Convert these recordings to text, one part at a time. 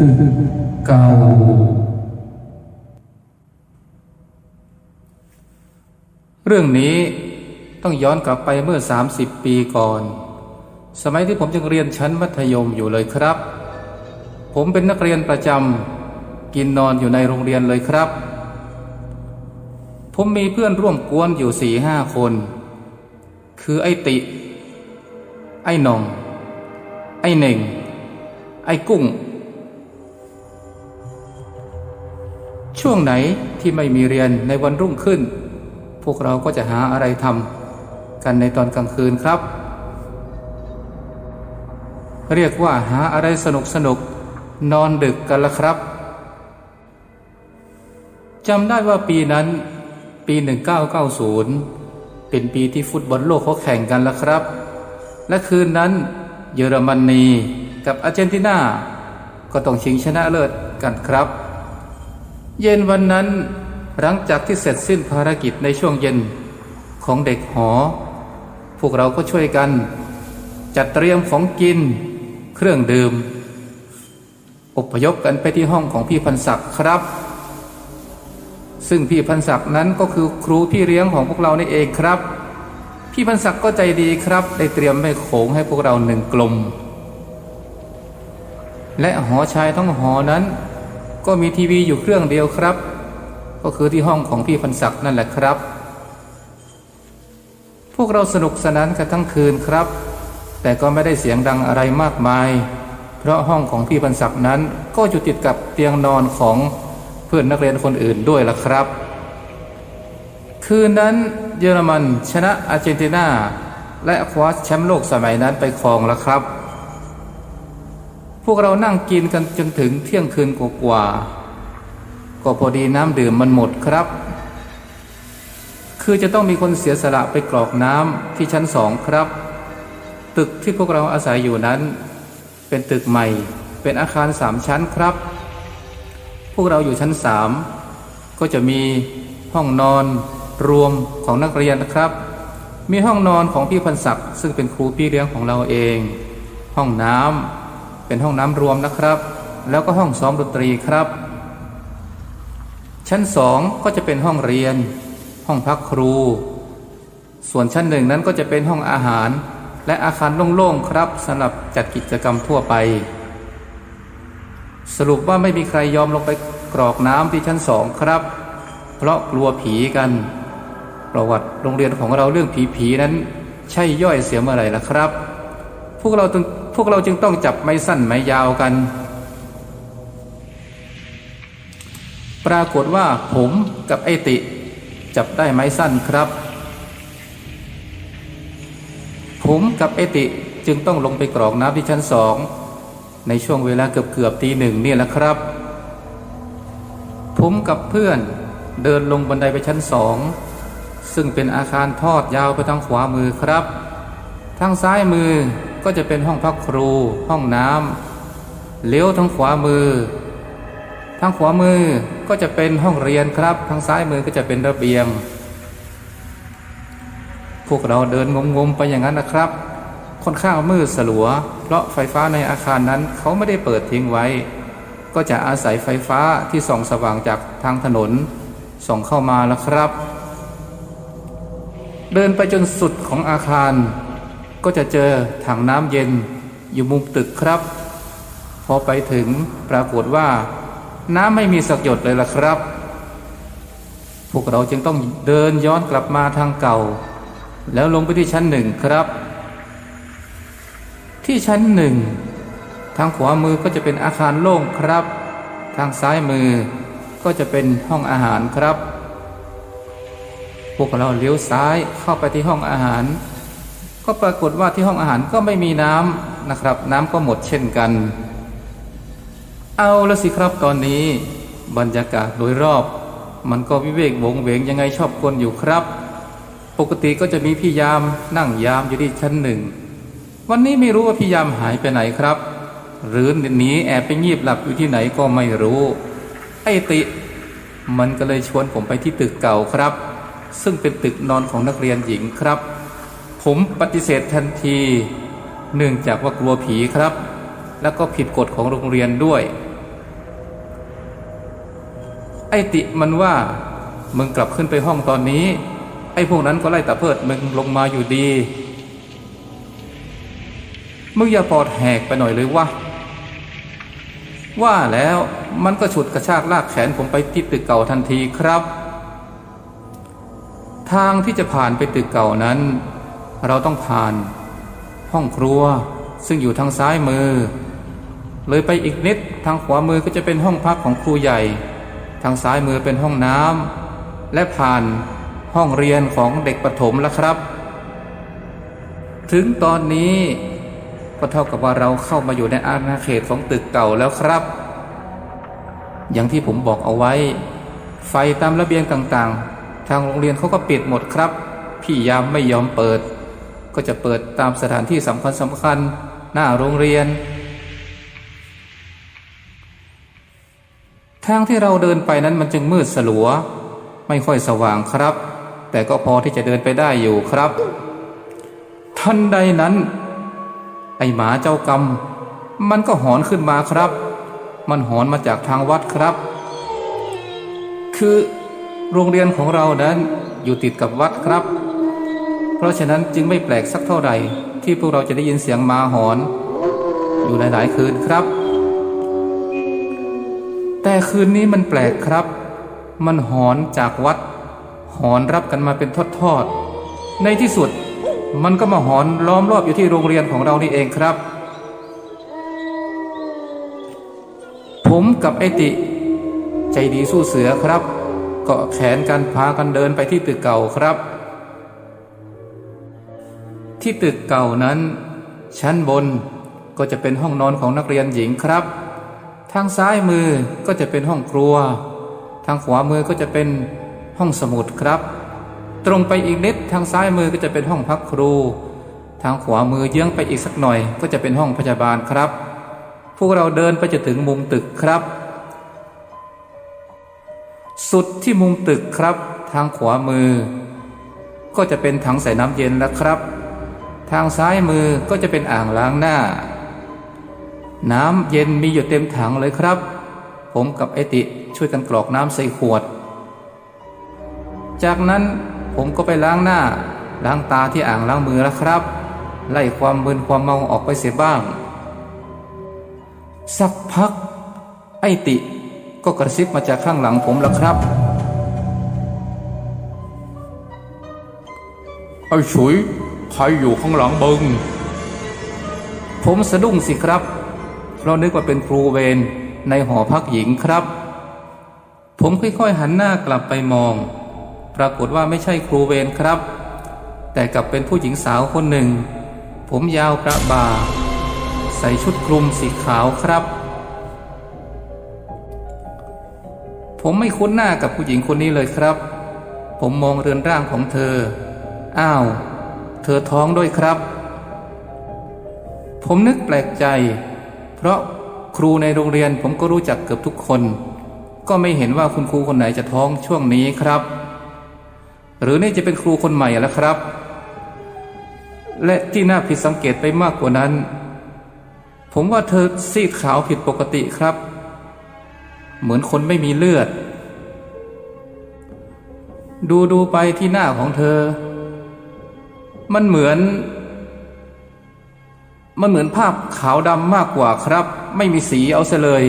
ตึกเก่าเรื่องนี้ต้องย้อนกลับไปเมื่อ 30 ปีก่อน สมัยที่ผมยังเรียนชั้นมัธยมอยู่เลยครับ ผมเป็นนักเรียนประจำกินนอนอยู่ในโรงเรียนเลยครับ ผมมีเพื่อนร่วมกวนอยู่สี่ห้าคน คือไอติ ไอหนอง ไอเหน่ง ไอกุ้ง ช่วงไหนที่ไม่มีเรียนในวันรุ่งขึ้น พวกเราก็จะหาอะไรทำกันในตอนกลางคืนครับ เรียกว่าหาอะไรสนุกสนุกนอนดึกกันละครับจำได้ว่าปีนั้น ปี 1990 เป็นปีที่ฟุตบอลโลกเขาแข่งกันละครับ และคืนนั้น เยอรมนีกับอาร์เจนตินาก็ต้องชิงชนะเลิศกันครับ เย็นวันนั้นหลังจากที่เสร็จสิ้นภารกิจในช่วงเย็นของเด็กหอ พวกเราก็ช่วยกัน จัดเตรียมของกิน เครื่องดื่มอพยพกันไปที่ห้องของพี่พันศักดิ์ครับ ซึ่งพี่พันศักดิ์นั้นก็คือครูพี่เลี้ยงของพวกเรานี่เองครับ พี่พันศักดิ์ก็ใจดีครับ ได้เตรียมแม่โขงให้พวกเราหนึ่งกลม และหอชายทั้งหอนั้น ก็มีทีวีอยู่เครื่องเดียวครับ ก็คือที่ห้องของพี่พันศักดิ์นั่นแหละครับ พวกเราสนุกสนานกันทั้งคืนครับ แต่ก็ไม่ได้เสียงดังอะไรมากมาย เพราะห้องของพี่พันศักดิ์นั้นก็อยู่ติดกับเตียงนอนของเพื่อนนักเรียนคนอื่นด้วยล่ะครับ คืนนั้นเยอรมันชนะอาร์เจนตินาและคว้าแชมป์โลกสมัยนั้นไปครองแล้วครับ พวกเรานั่งกินกันจนถึงเที่ยงคืนกว่าก็พอดีน้ำดื่มมันหมดครับ คือจะต้องมีคนเสียสละไปกรอกน้ำที่ชั้นสองครับ ตึกที่พวกเราอาศัยอยู่นั้น เป็นตึกใหม่ เป็นอาคารสามชั้นครับ พวกเราอยู่ชั้นสามก็จะมีห้องนอนรวมของนักเรียนนะครับ มีห้องนอนของพี่พันศักดิ์ซึ่งเป็นครูพี่เลี้ยงของเราเอง ห้องน้ำ เป็นห้องน้ำรวมนะครับ แล้วก็ห้องซ้อมดนตรีครับ ชั้นสองก็จะเป็นห้องเรียน ห้องพักครู ส่วนชั้นหนึ่งนั้นก็จะเป็นห้องอาหาร และอาคารโล่งๆครับสำหรับจัดกิจกรรมทั่วไป สรุปว่าไม่มีใครยอมลงไปกรอกน้ำที่ชั้นสองครับ เพราะกลัวผีกัน ประวัติโรงเรียนของเราเรื่องผีๆนั้น ใช่ย่อยเสียเมื่อไหร่ล่ะครับ พวกเราจึง พวกเราจึงต้องจับไม้สั้นไม้ยาวกัน ปรากฏว่าผมกับไอติ จับได้ไม้สั้นครับ ผมกับไอติจึงต้องลงไปกรอกน้ำที่ชั้นสองในช่วงเวลาเกือบเกือบตีหนึ่งนี่แหละครับ ผมกับเพื่อนเดินลงบันไดไปชั้นสองซึ่งเป็นอาคารทอดยาวไปทางขวามือครับ ทางซ้ายมือ ก็จะเป็นห้องพักครู ห้องน้ำเลี้ยวทางขวามือ ทางขวามือก็จะเป็นห้องเรียนครับ ทางซ้ายมือก็จะเป็นระเบียง พวกเราเดินงมๆไปอย่างนั้นนะครับ ค่อนข้างมืดสลัว เพราะไฟฟ้าในอาคารนั้นเขาไม่ได้เปิดทิ้งไว้ ก็จะอาศัยไฟฟ้าที่ส่องสว่างจากทางถนน ส่องเข้ามาแล้วครับ เดินไปจนสุดของอาคาร ก็จะเจอถังน้ำเย็นอยู่มุมตึกครับ พอไปถึงปรากฏว่า น้ำไม่มีสักหยดเลยล่ะครับ พวกเราจึงต้องเดินย้อนกลับมาทางเก่า แล้วลงไปที่ชั้นหนึ่งครับ ที่ชั้นหนึ่งทางขวามือก็จะเป็นอาคารโล่งครับ ทางซ้ายมือก็จะเป็นห้องอาหารครับ พวกเราเลี้ยวซ้ายเข้าไปที่ห้องอาหาร ก็ปรากฏว่าที่ห้องอาหารก็ไม่มีน้ำนะครับ น้ำก็หมดเช่นกัน เอาละสิครับตอนนี้บรรยากาศโดยรอบ มันก็วิเวกวงเวงยังไงชอบคนอยู่ครับ ปกติก็จะมีพี่ยามนั่งยามอยู่ที่ชั้นหนึ่ง วันนี้ไม่รู้ว่าพี่ยามหายไปไหนครับ หรือหนีแอบไปงีบหลับอยู่ที่ไหนก็ไม่รู้ ไอติมันก็เลยชวนผมไปที่ตึกเก่าครับ ซึ่งเป็นตึกนอนของนักเรียนหญิงครับ ผมปฏิเสธทันที เนื่องจากว่ากลัวผีครับ แล้วก็ผิดกฎของโรงเรียนด้วย ไอติมันว่ามึงกลับขึ้นไปห้องตอนนี้ ไอพวกนั้นก็ไล่ตะเพิดมึงลงมาอยู่ดี มึงอย่าปอดแหกไปหน่อยเลยวะว่าแล้วมันก็ฉุดกระชากลากแขนผมไปที่ตึกเก่าทันทีครับ ทางที่จะผ่านไปตึกเก่านั้น เราต้องผ่าน ห้องครัวซึ่งอยู่ทางซ้ายมือ เลยไปอีกนิดทางขวามือก็จะเป็นห้องพักของครูใหญ่ ทางซ้ายมือเป็นห้องน้ำและผ่านห้องเรียนของเด็กประถมแล้วครับ ถึงตอนนี้ก็เท่ากับว่าเราเข้ามาอยู่ในอาณาเขตของตึกเก่าแล้วครับ อย่างที่ผมบอกเอาไว้ ไฟตามระเบียงต่างๆ ทางโรงเรียนเขาก็ปิดหมดครับ พี่ยามไม่ยอมเปิด ก็จะเปิดตามสถานที่สำคัญสำคัญๆหน้าโรงเรียน ทางที่เราเดินไปนั้นมันจึงมืดสลัว ไม่ค่อยสว่างครับ แต่ก็พอที่จะเดินไปได้อยู่ครับ ทันใดนั้น ไอหมาเจ้ากรรม มันก็หอนขึ้นมาครับ มันหอนมาจากทางวัดครับ คือโรงเรียนของเรานั้นอยู่ติดกับวัดครับ เพราะฉะนั้นจึงไม่แปลกสักเท่าไหร่ ที่พวกเราจะได้ยินเสียงมาหอน อยู่หลายๆคืนครับ แต่คืนนี้มันแปลกครับ มันหอนจากวัด หอนรับกันมาเป็นทอดๆในที่สุด มันก็มาหอนล้อมรอบอยู่ที่โรงเรียนของเรานี่เองครับ ผมกับไอติ ใจดีสู้เสือครับเกาะแขนกันพากันเดินไปที่ตึกเก่าครับ ที่ตึกเก่านั้น ชั้นบนก็จะเป็นห้องนอนของนักเรียนหญิงครับ ทางซ้ายมือก็จะเป็นห้องครัว ทางขวามือก็จะเป็นห้องสมุดครับ ตรงไปอีกนิดทางซ้ายมือก็จะเป็นห้องพักครู ทางขวามือเยื้องไปอีกสักหน่อย ก็จะเป็นห้องพยาบาลครับ พวกเราเดินไปจะถึงมุมตึกครับ สุดที่มุมตึกครับ ทางขวามือ ก็จะเป็นถังใส่น้ำเย็นแล้วครับ ทางซ้ายมือก็จะเป็นอ่างล้างหน้า น้ำเย็นมีอยู่เต็มถังเลยครับ ผมกับไอติช่วยกันกรอกน้ำใส่ขวด จากนั้นผมก็ไปล้างหน้า ล้างตาที่อ่างล้างมือแล้วครับ ไล่ความมึนความเมาออกไปเสียบ้าง สักพัก ไอติก็กระซิบมาจากข้างหลังผมแล้วครับไอ้ฉุย ใครอยู่ข้างหลังมึง ผมสะดุ้งสิครับเพราะนึกว่าเป็นครูเวรในหอพักหญิงครับ ผมค่อยๆหันหน้ากลับไปมอง ปรากฏว่าไม่ใช่ครูเวรครับ แต่กลับเป็นผู้หญิงสาวคนหนึ่ง ผมยาวประบา ใส่ชุดคลุมสีขาวครับ ผมไม่คุ้นหน้ากับผู้หญิงคนนี้เลยครับ ผมมองเรือนร่างของเธอ อ้าว เธอท้องด้วยครับ ผมนึกแปลกใจ เพราะครูในโรงเรียนผมก็รู้จักเกือบทุกคน ก็ไม่เห็นว่าคุณครูคนไหนจะท้องช่วงนี้ครับ หรือนี่จะเป็นครูคนใหม่แล้วครับ และที่น่าผิดสังเกตไปมากกว่านั้น ผมว่าเธอซีดขาวผิดปกติครับ เหมือนคนไม่มีเลือดดูดูไปที่หน้าของเธอ มันเหมือน มันเหมือนภาพขาวดำมากกว่าครับ ไม่มีสีเอาซะเลย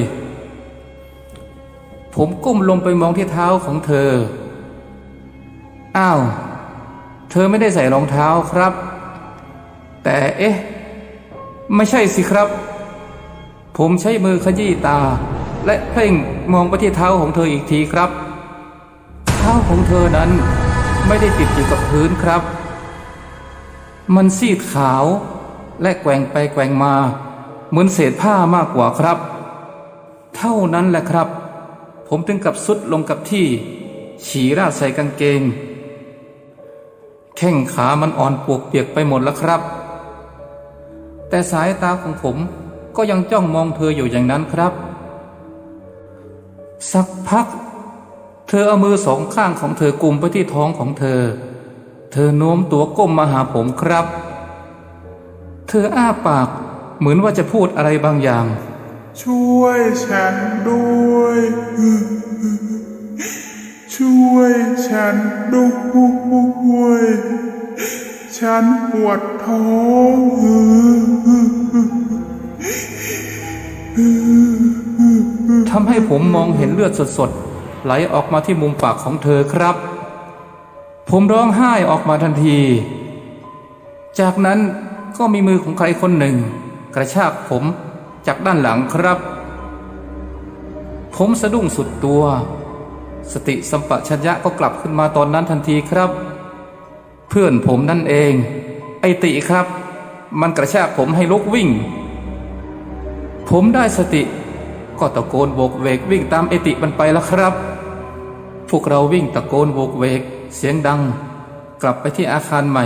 ผมก้มลงไปมองที่เท้าของเธอ อ้าว เธอไม่ได้ใส่รองเท้าครับ แต่เอ๊ะ ไม่ใช่สิครับ ผมใช้มือขยี้ตา และเพ่งมองไปที่เท้าของเธออีกทีครับ เท้าของเธอนั้นไม่ได้ติดอยู่กับพื้นครับ มันซีดขาวและแกว่งไปแกว่งมา เหมือนเศษผ้ามากกว่าครับ เท่านั้นแหละครับ ผมถึงกับสุดลงกับที่ ฉี่ราดใส่กางเกง แข้งขามันอ่อนปวกเปียกไปหมดแล้วครับ แต่สายตาของผมก็ยังจ้องมองเธออยู่อย่างนั้นครับ สักพัก เธอเอามือสองข้างของเธอกุมไปที่ท้องของเธอ เธอโน้มตัวก้มมาหาผมครับ เธออ้าปากเหมือนว่าจะพูดอะไรบางอย่าง ช่วยฉันด้วย ช่วยฉันด้วย ฉันปวดท้องทำให้ผมมองเห็นเลือดสดๆ ไหลออกมาที่มุมปากของเธอครับ ผมร้องไห้ออกมาทันที จากนั้นก็มีมือของใครคนหนึ่ง กระชากผมจากด้านหลังครับ ผมสะดุ้งสุดตัว สติสัมปชัญญะก็กลับขึ้นมาตอนนั้นทันทีครับ เพื่อนผมนั่นเอง ไอติครับ มันกระชากผมให้ลุกวิ่ง ผมได้สติก็ตะโกนโบกเวกวิ่งตามไอติมันไปแล้วครับ พวกเราวิ่งตะโกนโบกเวก เสียงดัง กลับไปที่อาคารใหม่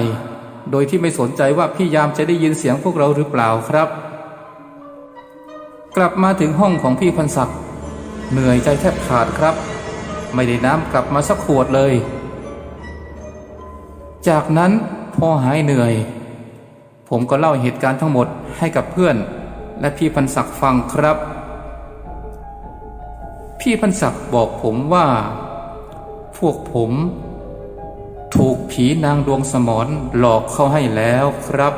โดยที่ไม่สนใจว่าพี่ยามจะได้ยินเสียงพวกเราหรือเปล่าครับ กลับมาถึงห้องของพี่พันศักดิ์เหนื่อยใจแทบขาดครับ ไม่ได้น้ำกลับมาสักขวดเลย จากนั้นพอหายเหนื่อย ผมก็เล่าเหตุการณ์ทั้งหมดให้กับเพื่อน และพี่พันศักดิ์ฟังครับ พี่พันศักดิ์บอกผมว่า พวกผม ถูกผีนางดวงสมรหลอกเข้าให้แล้วครับ